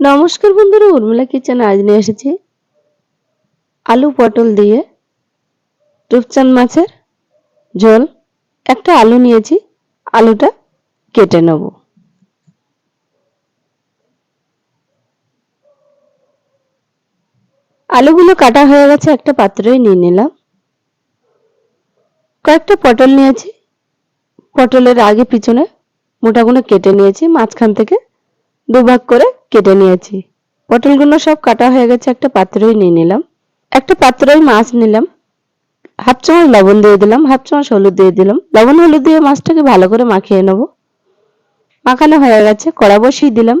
নমস্কার বন্ধুরা, উর্মিলা কিচেন আজ নিয়ে এসেছি আলু পটল দিয়ে রূপচাঁদ মাছের ঝোল। একটা আলু নিয়েছি, আলুটা কেটে নেব। আলুগুলো কাটা হয়ে গেছে, একটা পাত্রই নিয়ে নিলাম। কয়েকটা পটল নিয়েছি, পটলের আগে পিছনে মোটাগুলো কেটে নিয়েছি, মাঝখান থেকে দুভাগ করে কেটে নিয়েছি। পটলগুলো সব কাটা হয়ে গেছে, একটা পাত্রই নিয়ে নিলাম। একটা পাত্রই মাছ নিলাম। হাফ চামচ লবণ দিয়ে দিলাম, হাফ চামচ হলুদ দিয়ে দিলাম। লবণ হলুদ দিয়ে মাছটাকে ভালো করে মাখিয়ে নেব। মাখানো হয়ে গেছে, কড়া বসিয়ে দিলাম।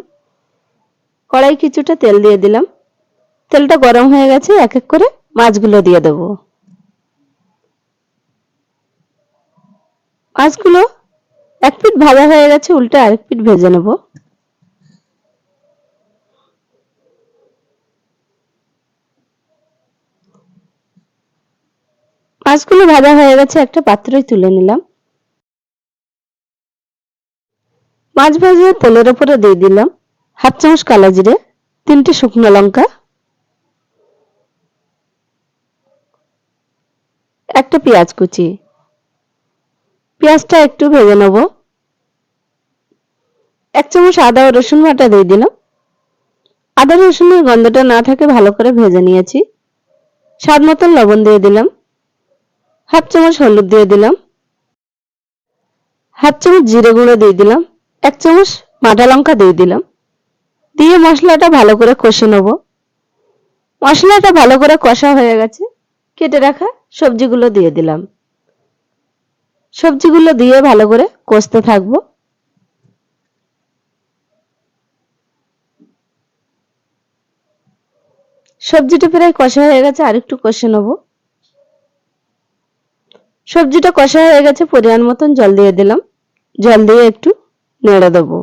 কড়াই কিছুটা তেল দিয়ে দিলাম। তেলটা গরম হয়ে গেছে, এক এক করে মাছগুলো দিয়ে দেব। মাছগুলো এক পিঠ ভাজা হয়ে গেছে, উল্টে আরেক পিঠ ভেজে নেব। মাছগুলো ভাজা হয়ে গেছে, একটা পাত্রই তুলে নিলাম। মাছ ভাজা তেলের উপরে দিয়ে দিলাম হাফ চামচ কালা জিরে, তিনটে শুকনো লঙ্কা, একটা পেঁয়াজ কুচি। পেঁয়াজটা একটু ভেজে নেব। এক চামচ আদা ও রসুন বাটা দিয়ে দিলাম। আদা রসুনের গন্ধটা না থাকে ভালো করে ভেজে নিয়েছি। স্বাদ মতন লবণ দিয়ে দিলাম। হাফ চামচ হলুদ দিয়ে দিলাম। হাফ চামচ জিরে গুঁড়ো দিয়ে দিলাম। এক চামচ মাটা লঙ্কা দিয়ে দিলাম। দিয়ে মশলাটা ভালো করে কষে নেব। মশলাটা ভালো করে কষা হয়ে গেছে। কেটে রাখা সবজিগুলো দিয়ে দিলাম। সবজিগুলো দিয়ে ভালো করে কষতে থাকব। সবজিটা প্রায় কষা হয়ে গেছে আর একটু কষে নেব। সবজিটা কষা হয়ে গেছে, পরিমাণ মতন জল দিয়ে দিলাম। জল দিয়ে একটু নেড়ে দেবো।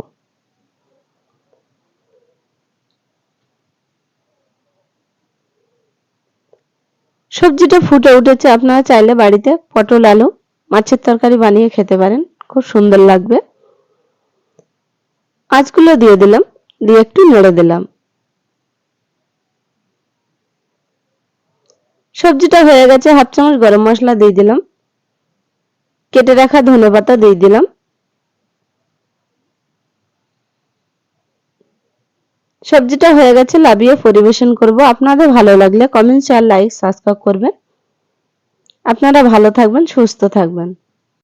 সবজিটা ফুটে উঠেছে, আপনারা চাইলে বাড়িতে পটল, আলু, মাছের তরকারি বানিয়ে খেতে পারেন, খুব সুন্দর লাগবে। মাছগুলো দিয়ে দিলাম, দিয়ে একটু নেড়ে দিলাম। সবজিটা হয়ে গেছে, হাফ চামচ গরম মশলা দিয়ে দিলাম। কেটে রাখা ধনে পাতা দিয়ে দিলাম। সবজিটা হয়ে গেছে, লাভিয়ে পরিবেশন করব। আপনাদের ভালো লাগলে কমেন্ট শেয়ার লাইক, সাবস্ক্রাইব করবেন। আপনারা ভালো থাকবেন, সুস্থ থাকবেন।